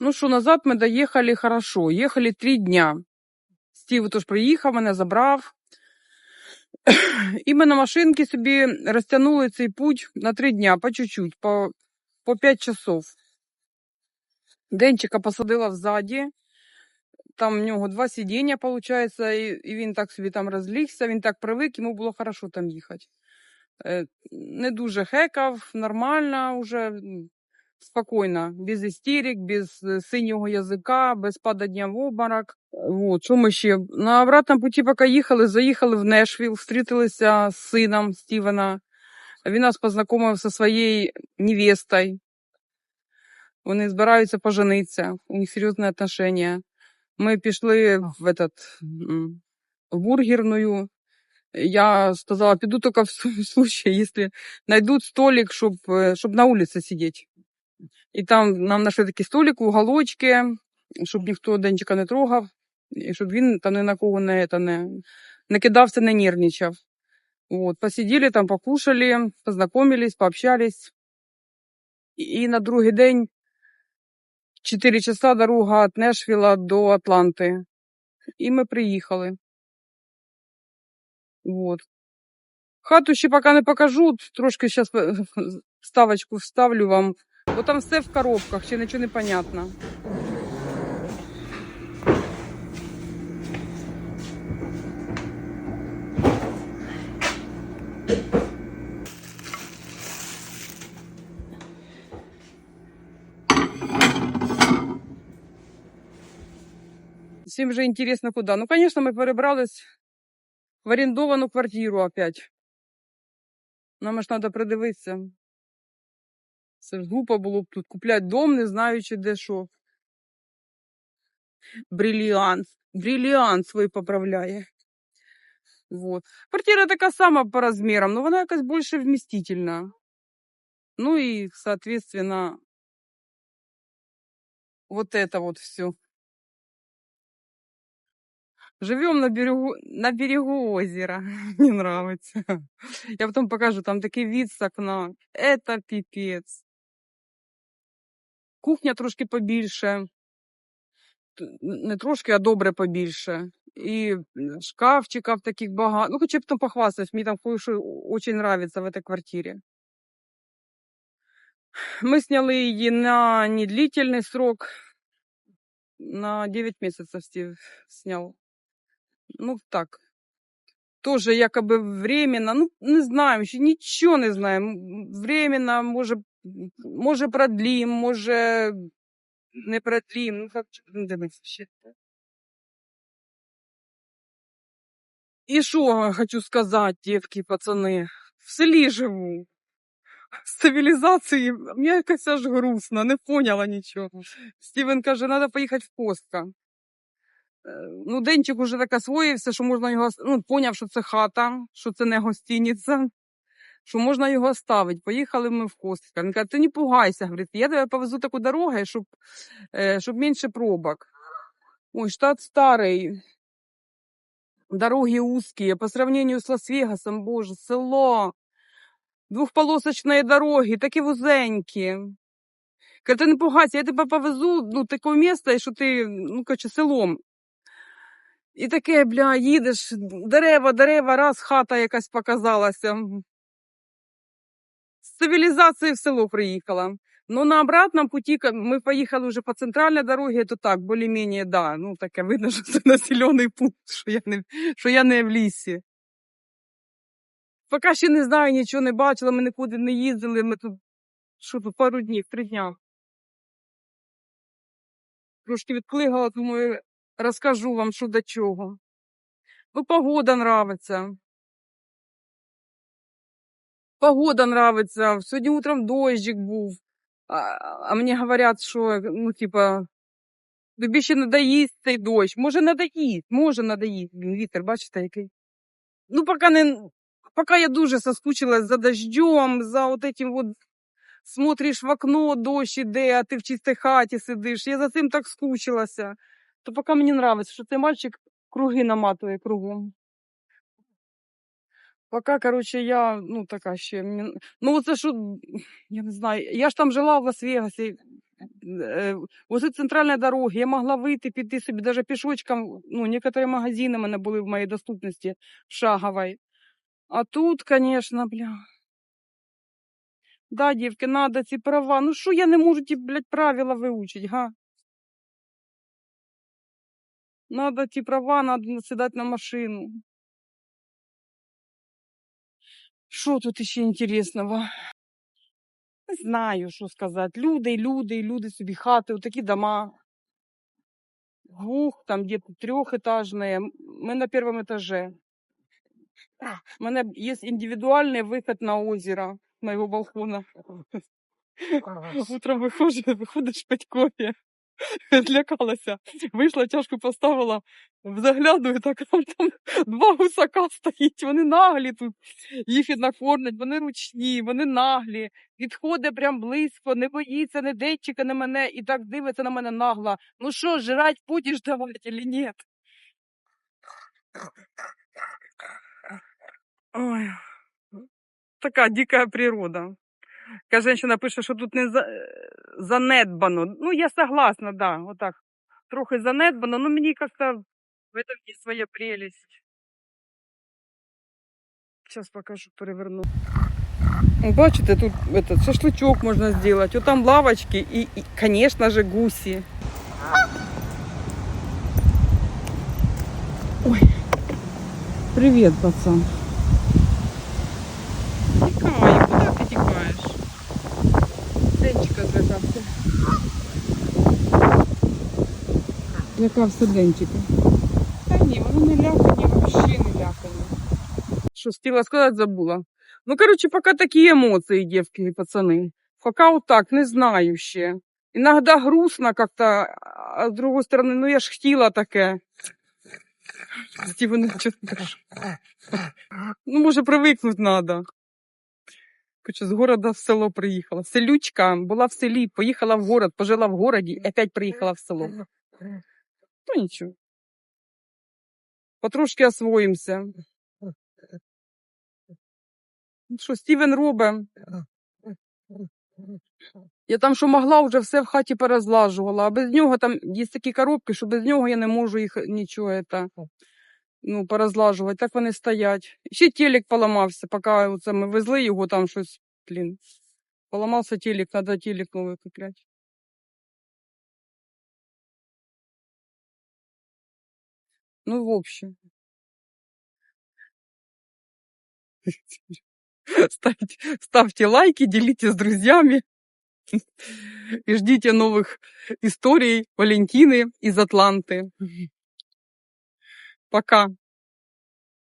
Ну що, назад ми доїхали хорошо. Їхали три дня. Стів тож приїхав, мене забрав. І ми на машинці собі розтягнули цей путь на три дня, по чуть-чуть, по, по 5 часов. Денчика посадила взаді. Там в нього два сидіння, виходить, і, і він так собі там розлігся, він так привик, йому було хорошо там їхати. Е, не дуже хекав, нормально вже, спокійно, без істерик, без е, синього язика, без падання в обморок. Вот, що ми ще? На обратному путі, поки їхали, заїхали в Нешвіл, зустрілися з сином Стівена. Він нас познайомив зі своєю невестою. Вони збираються поженитися, у них серйозні отношения. Ми пішли в этот, в бургерную. Я сказала, піду тільки в случае, якщо знайдуть столик, щоб, е, щоб на вулиці сидіти. І там нам знайшли такий столик в уголочці, щоб ніхто Денчика не трогав, і щоб він там ні на кого не, это, не, не кидався, не нервничав. Вот, посиділи там, покушали, познайомились, пообщались. І, на другий день 4 часа дорога від Нешвіла до Атланти. І ми приїхали. Вот. Хату ще поки не покажу, трошки зараз ставочку вставлю вам. Бо там все в коробках, ще нічого не понятно. Всім вже інтересно, куди. Ну, звісно, ми перебрались в орендовану квартиру опять. Нам ж треба придивитися. Це ж глупо було б тут купляти дом, не знаючи де що. Бриллиант. Бриллиант свій поправляє. Вот. Квартира така сама по розмірам, але вона якась більше вмістительна. Ну і, соответственно, вот это вот все. Живем на берегу, на берегу озера. Мне нравится. Я потом покажу, там такий вид з окна. Это пипец. Кухня трошки побільше. Не трошки, а добре побільше. І шкафчиків таких багато. Ну, хоча б там похвастаюсь, мені там кое-що очень нравится в этой квартире. Ми сняли її на недлительний срок. На 9 месяцев Стив снял. Ну, так. Тоже якоби временно. Ну, не знаємо, ще нічого не знаємо. Временно, може, може продлім, може не продлім. Ну, як дивись ще. І що хочу сказати, дівки, пацани, в селі живу. Стабілізації, мені якось аж грустно, не поняла нічого. Стівен каже, треба поїхати в Костка. Е, Ну, Денчик уже так освоївся, що можна його, ну, поняв, що це хата, що це не гостиниця, що можна його ставити. Поїхали ми в Костка. Він каже, ти не пугайся, говорить, я тебе повезу таку дорогу, щоб, е, щоб менше пробок. Ой, штат старий, дороги узкие, по сравнению с Лас-Вегасом, боже, село, двухполосочные дороги, такі вузенькі. Каже, ти не пугайся, я тебе повезу, ну, таке місце, що ти, ну, короче, селом. І таке, бля, їдеш, дерева, дерева, раз хата якась показалася. З цивілізації в село приїхала. Ну, на обратному путі ка- ми поїхали вже по центральній дорозі, то так, більш-менш, да, ну, таке видно, що це населений пункт, що я не, що я не в лісі. Поки ще не знаю, нічого не бачила, ми нікуди не їздили, ми тут, що тут, пару днів, три дня. Трошки відклигала, думаю, розкажу вам, що до чого. Ну, погода нравиться. Погода нравится. Сьогодні утром дощик був. А, а мені говорять, що, ну, типа, тобі ще надоїсть цей дощ. Може, надоїсть, може надоїсть. Вітер, бачите, який. Ну, поки не, поки я дуже соскучилась за дождем, за вот этим вот смотриш в окно, дощ іде, а ти в чистій хаті сидиш. Я за цим так скучилася. То поки мені нравиться, що цей мальчик круги наматує кругом. Пока, короче, я, ну, така ще. Ну, це що, я не знаю, я ж там жила в Лас-Вегасі. е, возле центральної дороги. Я могла вийти, піти собі, навіть пішочком. Ну, некоторі магазини в мене були в моїй доступності в Шаговій. А тут, конечно, бля. Да, дівки, надо ці права. Ну що я не можу ті, блядь, правила вивчити, га? Надо ті права, надо сідати на машину. Що тут ще інтересного? Не знаю, що сказати. Люди, і люди, і люди собі хати, отакі дома. Гух, там где-то трехэтажные. Мы на первом этаже. У мене є індивідуальний вихід на озеро моего балкона. Утром виходжу, виходиш пить кофе. Злякалася. Вийшла, чашку поставила, заглядую, так там, там два гусака стоїть, вони наглі тут. Їх накормлять, вони ручні, вони наглі. Підходить прям близько, не боїться, не дейчика на мене і так дивиться на мене нагло. Ну що, жрать будеш давати чи ні? Ой, така дика природа. Яка женщина пише, що тут не за... занедбано. Ну, я согласна, да, отак. Трохи занедбано, но мені как-то в этом есть своя прелесть. Сейчас покажу, переверну. Бачите, тут этот, шашлычок сделать. Вот там лавочки и, и, конечно же, гуси. Ой, привет, пацан. Лякався Денчика. Та ні, вони не лякані, взагалі не лякані. Що хотіла сказати, забула. Ну, короче, пока такі емоції, девки і пацани. Пока вот так, не знаю ще. Иногда грустно как-то, а с другой стороны, ну я ж хотіла таке. Ти? Ну, може, привикнути надо. Короче, з города в село приїхала. Селючка була в селі, поїхала в город, пожила в городі і опять приїхала в село. Ну нічого. Потрошки освоїмося. Ну, Що Стівен робить? Я там, що могла, вже все в хаті перезлажувала, а без нього там є такі коробки, що без нього я не можу їх нічого это, ну, перезлажувати. Так вони стоять. Ще телек поламався, поки оце ми везли його там щось, блін. Поламався телек, треба телек новий купляти. Ну, в общем. Ставьте, ставьте лайки, делитесь с друзьями. И ждите новых историй Валентины из Атланты. Пока.